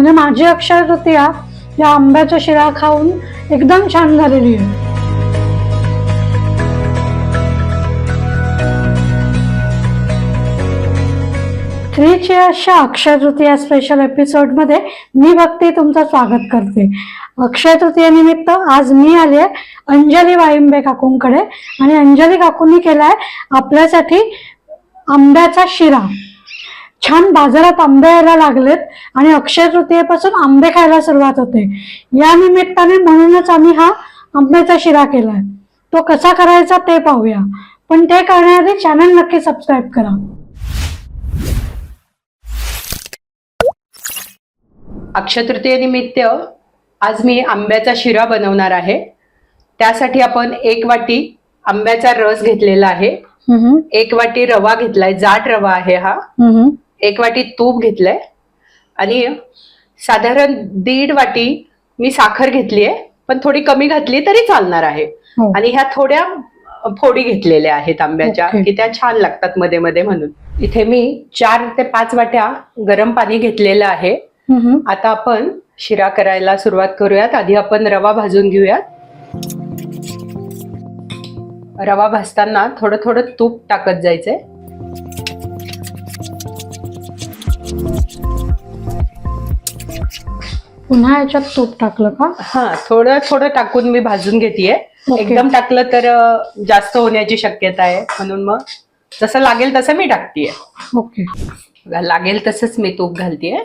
म्हणजे माझी अक्षय तृतीया या आंब्याचा शिरा खाऊन एकदम छान झालेली आहे. थ्री चेअर्सच्या अक्षय तृतीया स्पेशल एपिसोडमध्ये मी भक्ती तुमचं स्वागत करते. अक्षय तृतीयेनिमित्त आज मी आली आहे अंजली वाईंबे काकूंकडे. आणि अंजली काकूंनी केलाय आपल्यासाठी आंब्याचा शिरा. छान बाजारात आंबे यायला लागलेत आणि अक्षय तृतीयेपासून आंबे खायला सुरुवात होते. या निमित्ताने म्हणूनच आम्ही हा आंब्याचा शिरा केलाय. तो कसा करायचा ते पाहूया. पण ते करण्याआधी चॅनल नक्की सबस्क्राईब करा. अक्षतृतीयेनिमित्त आज मी आंब्याचा शिरा बनवणार आहे. त्यासाठी आपण एक वाटी आंब्याचा रस घेतलेला आहे. एक वाटी रवा घेतलाय. जाड रवा आहे हा. एक वाटी तूप घेतलंय आणि साधारण दीड वाटी मी साखर घेतली आहे पण थोडी कमी घातली तरी चालणार आहे हो. आणि ह्या थोड्या फोडी घेतलेल्या आहेत आंब्याच्या. की त्या छान लागतात मध्ये मध्ये म्हणून इथे मी चार ते पाच वाट्या गरम पाणी घेतलेलं आहे. आता आपण शिरा करायला सुरुवात करूयात आधी आपण रवा भाजून घेऊयात रवा भाजताना थोडं थोडं तूप टाकत जायचंय पुन्हा याच्यात तूप टाकलं का? हा थोडं थोडं टाकून मी भाजून घेतेय. ओके. एकदम टाकलं तर जास्त होण्याची शक्यता आहे. म्हणून मग जसं लागेल तसं मी टाकतेय. ओके. लागेल तसंच मी तूप घालतेय.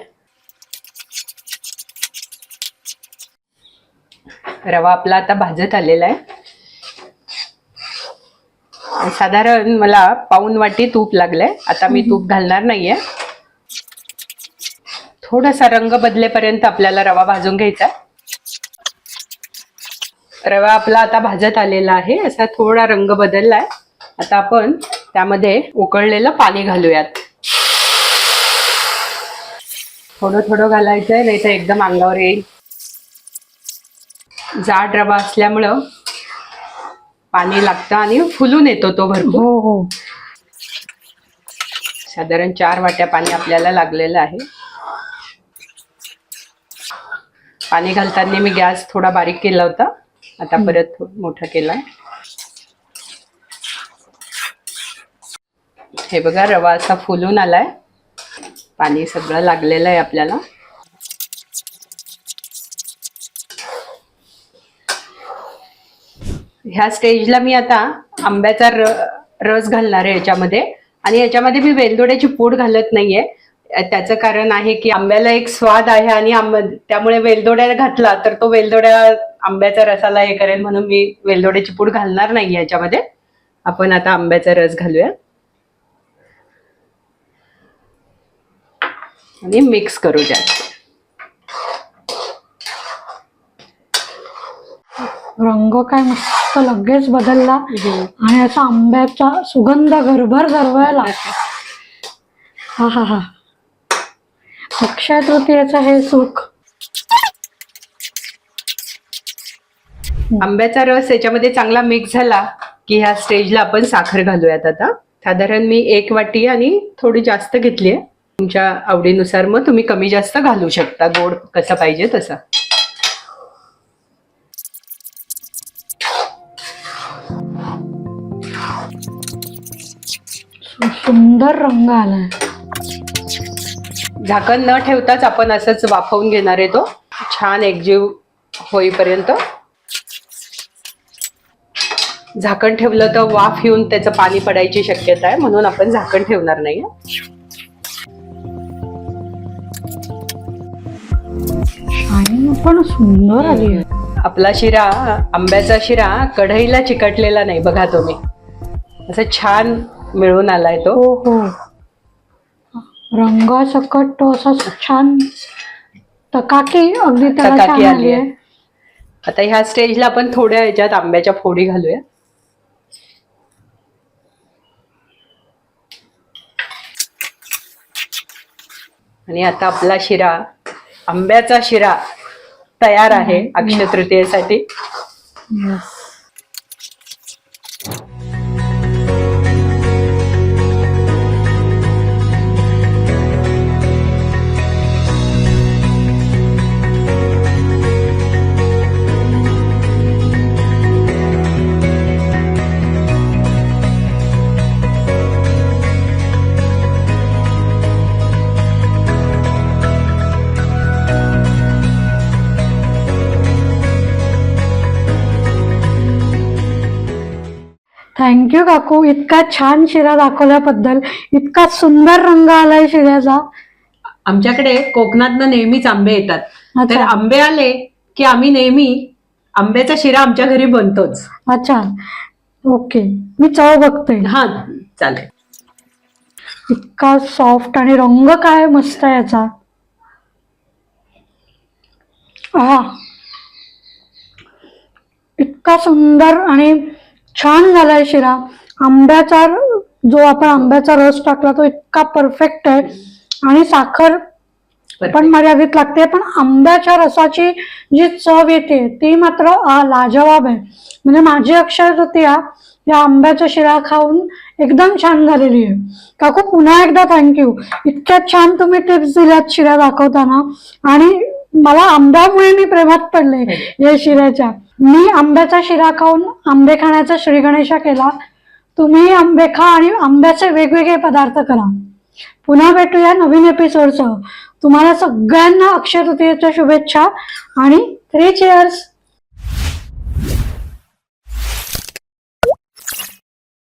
रवा आपला आता भाजत आलेला आहे. साधारण मला पाऊन वाटी तूप लागलंय. आता मी तूप घालणार नाहीये. थोडासा रंग बदलेपर्यंत आपल्याला रवा भाजून घ्यायचा रवा आपला आता भाजत आलेला आहे. असा थोडा रंग बदललाय. आता आपण त्यामध्ये उकळलेलं पाणी घालूयात. थोडं थोडं घालायचंय नाही तर एकदम अंगावर येईल. जाड रवा असल्यामुळं पाणी लागतं आणि फुलून येतो तो भरपूर. हो हो. साधारण चार वाट्या पाणी आपल्याला लागलेलं आहे. पाणी घालताना मी गॅस थोडा बारीक केला होता. आता परत मोठा केलाय. हे बघा रवा असा फुलून आलाय. पाणी सगळं लागलेलं आहे आपल्याला. ह्या स्टेजला मी आता आंब्याचा र रस घालणार आहे याच्यामध्ये. आणि याच्यामध्ये मी वेलदोड्याची पूड घालत नाहीये. त्याचं कारण आहे की आंब्याला एक स्वाद आहे आणि आंब त्यामुळे वेलदोड्या घातला तर तो वेलदोड्या आंब्याच्या रसाला हे करेल म्हणून मी वेलदोड्याची पूड घालणार नाही याच्यामध्ये. आपण आता आंब्याचा रस घालूया. आणि मिक्स करू जास्त रंग काय मस्त लगेच बदलला. आणि असा आंब्याचा सुगंध घरभर दरवळला हा हा हा. अक्षय तृतीयेचं हे सुख. आंब्याचा रस याच्यामध्ये चांगला मिक्स झाला की ह्या स्टेजला आपण साखर घालूयात आता. साधारण मी एक वाटी आणि थोडी जास्त घेतली आहे. तुमच्या आवडीनुसार मग तुम्ही कमी जास्त घालू शकता. गोड कसं पाहिजे तसं. सुंदर रंग आलाय. झाकण न ठेवताच आपण असंच वाफवून घेणार आहे तो. छान एकजीव होईपर्यंत. झाकण ठेवलं तर वाफ येऊन त्याचं पाणी पडायची शक्यता आहे म्हणून आपण झाकण ठेवणार नाही पण सुंदर आली आपला शिरा आंब्याचा शिरा कढईला चिकटलेला नाही बघा तुम्ही. असं छान मिळून आलाय तो. हो हो. रंगासकट तो असा छान तकाकी अगदी त्याला छान आली आली आहे. आहे. आता ह्या स्टेजला आपण थोड्या ह्याच्यात आंब्याच्या फोडी घालूया. आणि आता आपला शिरा आंब्याचा शिरा तयार आहे अक्षय तृतीयेसाठी Yes. थँक्यू काकू. इतका छान शिरा दाखवल्याबद्दल इतका सुंदर रंग आलाय शिऱ्याचा. आमच्याकडे कोकणातनं नेहमीच आंबे येतात. तर आंबे आले की आम्ही नेहमी आंब्याचा शिरा आमच्या घरी बनतोच. अच्छा. ओके. मी चव बघते. हा चालेल. इतका सॉफ्ट आणि रंग काय मस्त आहे याचा. आहा. इतका सुंदर आणि छान झालाय शिरा. आंब्याचा जो आपण आंब्याचा रस टाकला तो इतका परफेक्ट आहे. आणि साखर पण मर्यादित लागते. पण आंब्याच्या रसाची जी चव येते ती मात्र लाजवाब आहे. म्हणजे माझी अक्षय तृतीया या आंब्याच्या शिरा खाऊन एकदम छान झालेली आहे. काकू पुन्हा एकदा थँक्यू इतक्या छान तुम्ही टिप्स दिल्यात शिरा दाखवताना. आणि मला आंब्यामुळे मी प्रेमात पडले या शिऱ्याच्या. मी आंब्याचा शिरा खाऊन आंबे खाण्याचा श्रीगणेशा केला. तुम्ही आंबे खा आणि आंब्याचे वेगवेगळे पदार्थ करा. पुन्हा भेटूया नवीन एपिसोडसह तुम्हाला सगळ्यांना अक्षय तृतीयेच्या शुभेच्छा आणि थ्री चेअर्स